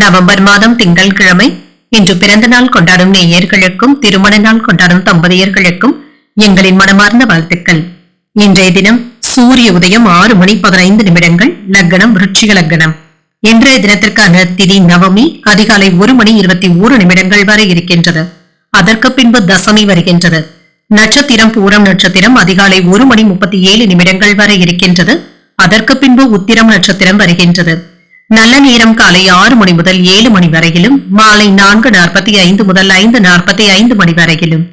November மாதம் திங்கள்கிழமை. இன்று பிறந்த நாள் கொண்டாடும் நேயர்களுக்கும் திருமண நாள் கொண்டாடும் தம்பதியர்களுக்கும் எங்களின் மனமார்ந்த வாழ்த்துக்கள். இன்றைய தினம் சூரிய உதயம் ஆறு மணி பதினைந்து நிமிடங்கள் லக்னம் விருட்சிக லக்னம். இன்றைய தினத்திற்கான திதி நவமி அதிகாலை ஒரு மணி இருபத்தி ஓரு நிமிடங்கள் வரை இருக்கின்றது. அதற்கு பின்பு தசமி வருகின்றது. நட்சத்திரம் பூரம் நட்சத்திரம் அதிகாலை ஒரு மணி முப்பத்தி ஏழு நிமிடங்கள் வரை இருக்கின்றது. அதற்கு பின்பு உத்திரம் நட்சத்திரம் வருகின்றது. நல்ல நேரம் காலை ஆறு மணி முதல் ஏழு மணி வரையிலும் மாலை நான்கு நாற்பத்தி ஐந்து முதல் ஐந்து நாற்பத்தி ஐந்து மணி வரையிலும்.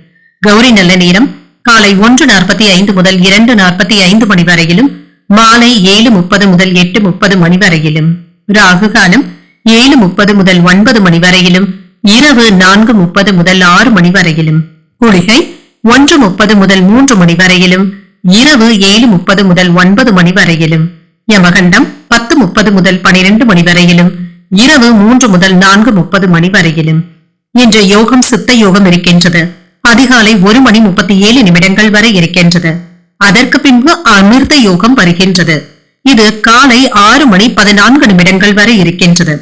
கௌரி நல்ல நேரம் காலை ஒன்று நாற்பத்தி ஐந்து முதல் இரண்டு நாற்பத்தி ஐந்து மணி வரையிலும் மாலை ஏழு முப்பது முதல் எட்டு முப்பது மணி வரையிலும். ராகு காலம் ஏழு முப்பது முதல் ஒன்பது மணி வரையிலும் இரவு நான்கு முப்பது முதல் ஆறு மணி வரையிலும். குளிகை ஒன்று முப்பது முதல் மூன்று மணி வரையிலும் இரவு ஏழு முப்பது முதல் ஒன்பது மணி வரையிலும். யமகண்டம் பத்து முப்பது முதல் பனிரெண்டு மணி வரையிலும் இரவு மூன்று முதல் நான்கு முப்பது மணி வரையிலும். இன்று யோகம் சித்த யோகம் இருக்கின்றது. அதிகாலை ஒரு மணி முப்பத்தி ஏழு நிமிடங்கள் வரை இருக்கின்றது. அதற்கு பின்பு அமிர்த யோகம் வருகின்றது. இது காலை ஆறு மணி பதினான்கு நிமிடங்கள் வரை இருக்கின்றது.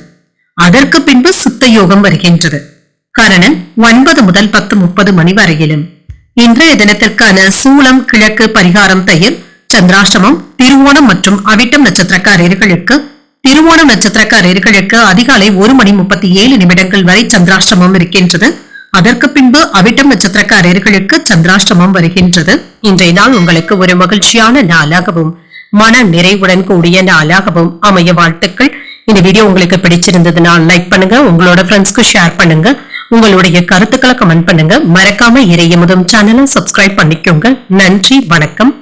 அதற்கு பின்பு சித்த யோகம் வருகின்றது. கரணன் ஒன்பது முதல் பத்து முப்பது மணி வரையிலும். இன்றைய தினத்திற்கான சூளம் கிழக்கு பரிகாரம் தயிர் சந்திராஷ்டமம் திருவோணம் மற்றும் அவிட்டம் நட்சத்திரக்காரர்களுக்கு திருவோணம் நட்சத்திரக்காரர்களுக்கு அதிகாலை ஒரு மணி முப்பத்தி ஏழு நிமிடங்கள் வரை சந்திராஷ்டமம் இருக்கின்றது. அதற்கு பின்பு அவிட்டம் நட்சத்திரக்காரர்களுக்கு சந்திராஷ்டமம் வருகின்றது. இன்றைய நாள் உங்களுக்கு ஒரு மகிழ்ச்சியான நாளாகவும் மன நிறைவுடன் கூடிய நாளாகவும் அமைய வாழ்த்துக்கள். இந்த வீடியோ உங்களுக்கு பிடிச்சிருந்ததுனால் லைக் பண்ணுங்க உங்களோட ஃப்ரெண்ட்ஸ்க்கு ஷேர் பண்ணுங்க. உங்களுடைய கருத்துக்களை கமெண்ட் பண்ணுங்க. மறக்காம இறைய முதம் சேனலை சப்ஸ்கிரைப் பண்ணிக்கோங்க. நன்றி வணக்கம்.